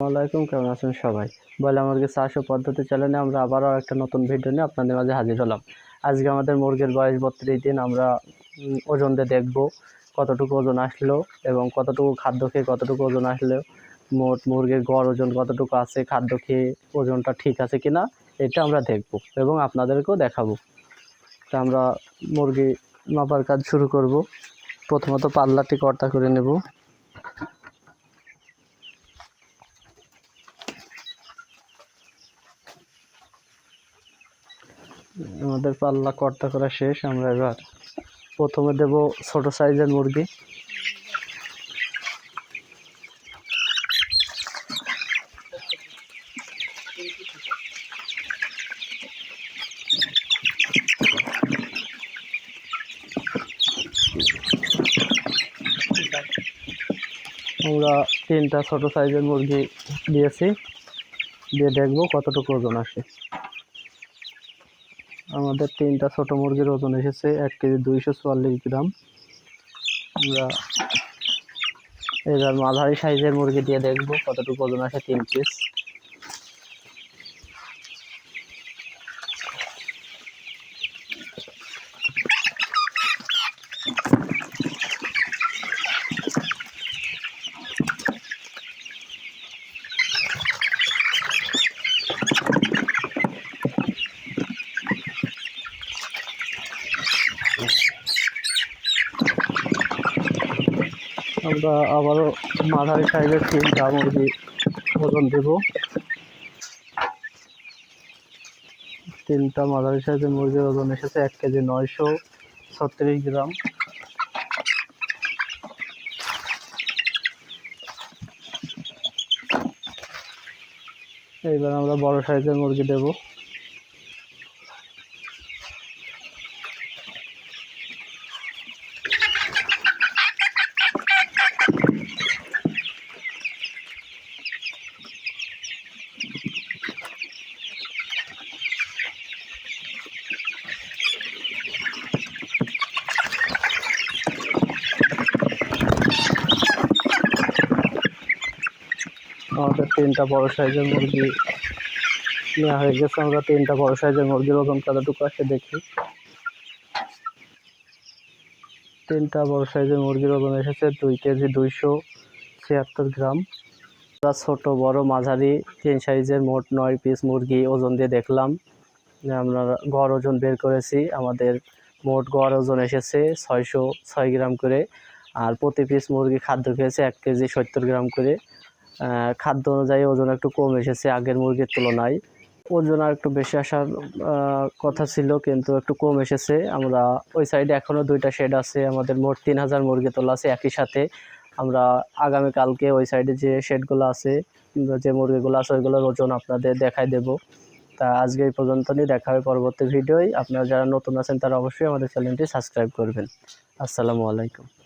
আসসালামাইকুম কেমন আছেন সবাই? বলে মুরগির চাষ ও পদ্ধতি চ্যানেলে আমরা আবারও একটা নতুন ভিডিও নিয়ে আপনাদের মাঝে হাজির হলাম। আজকে আমাদের মুরগির বয়স বত্রিশ দিন, আমরা ওজন দিয়ে দেখব কতটুকু ওজন আসলো এবং কতটুকু খাদ্য খেয়ে কতটুকু ওজন আসলো। মোট মুরগির গড় ওজন কতটুকু আছে, খাদ্য খেয়ে ওজনটা ঠিক আছে কিনা, এটা আমরা দেখব এবং আপনাদেরকেও দেখাবো। তা আমরা মুরগি মাপার কাজ শুরু করব। প্রথমত পাল্লাটি কর্তা করে নেব। আমাদের পাল্লা কর্তা করা শেষ, আমরা এবার প্রথমে দেব ছোট সাইজের মুরগি। আমরা তিনটা ছোট সাইজের মুরগি দিয়েছি, দিয়ে দেখব কতটুকু ওজন আসে। আমাদের তিনটা ছোট মুরগির ওজন এসেছে এক কেজি দুইশো চুয়াল্লিশ গ্রাম। আমরা এবার মাঝারি সাইজের মুরগি দিয়ে দেখব কতটুকু ওজন আসে তিন পিস আমরা আবারও মাঝারি সাইজের তিনটা মুরগি ওজন দেব। তিনটা মাঝারি সাইজের মুরগির ওজন এসেছে এক কেজি নয়শো ছত্রিশ গ্রাম। এইবার আমরা বড় সাইজের মুরগি দেব। আমাদের তিনটা বড় সাইজের মুরগি নেওয়া হয়ে গেছে। আমরা তিনটা বড় সাইজের মুরগির ওজন কতটুকু আসে দেখি। তিনটা বড় সাইজের মুরগির ওজন এসেছে দুই কেজি দুইশো ছিয়াত্তর গ্রাম। আমরা ছোট, বড়, মাঝারি, তিন সাইজের মোট নয় পিস মুরগি ওজন দিয়ে দেখলাম। যে আমরা গড় ওজন বের করেছি, আমাদের মোট গড় ওজন এসেছে ছয়শো ছয় গ্রাম করে। আর প্রতি পিস মুরগি খাদ্য খেয়েছে এক কেজি সত্তর গ্রাম করে। খাদ্য অনুযায়ী ওজন একটু কম এসেছে আগের মুরগির তুলনায়। ওজন আর একটু বেশি আসার কথা ছিল, কিন্তু একটু কম এসেছে। আমরা ওই সাইডে এখনও দুইটা শেড আছে, আমাদের মোট তিন হাজার মুরগি তোলা আছে একই সাথে। আমরা আগামীকালকে ওই সাইডে যে শেডগুলো আছে যে মুরগিগুলো আছে, ওইগুলোর ওজন আপনাদের দেখাই দেব। তা আজকে এই পর্যন্ত নিয়ে দেখা হবে পরবর্তী ভিডিওয়। আপনারা যারা নতুন আছেন, তারা অবশ্যই আমাদের চ্যানেলটি সাবস্ক্রাইব করবেন। আসসালামু আলাইকুম।